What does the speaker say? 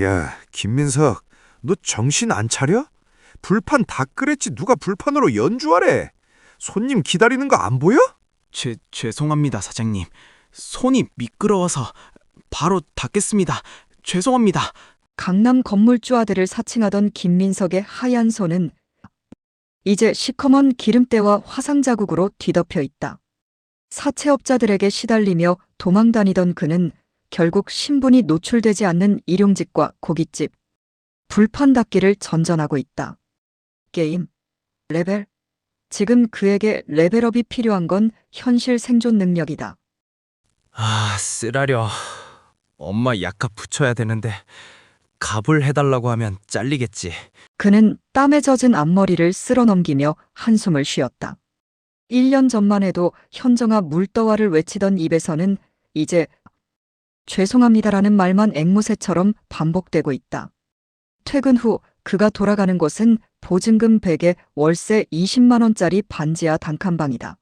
야, 김민석, 너 정신 안 차려? 불판 다 끓였지 누가 불판으로 연주하래? 손님 기다리는 거 안 보여? 죄, 죄송합니다, 사장님. 손이 미끄러워서 바로 닫겠습니다. 죄송합니다. 강남 건물주 아들을 사칭하던 김민석의 하얀 손은 이제 시커먼 기름때와 화상 자국으로 뒤덮여 있다. 사채업자들에게 시달리며 도망다니던 그는 결국 신분이 노출되지 않는 일용직과 고깃집, 불판 닦기를 전전하고 있다. 게임, 레벨. 지금 그에게 레벨업이 필요한 건 현실 생존 능력이다. 아, 쓰라려. 엄마 약값 붙여야 되는데 갑을 해달라고 하면 잘리겠지. 그는 땀에 젖은 앞머리를 쓸어 넘기며 한숨을 쉬었다. 1년 전만 해도 현정아 물떠와를 외치던 입에서는 이제 죄송합니다라는 말만 앵무새처럼 반복되고 있다. 퇴근 후 그가 돌아가는 곳은 보증금 100에 월세 20만원짜리 반지하 단칸방이다.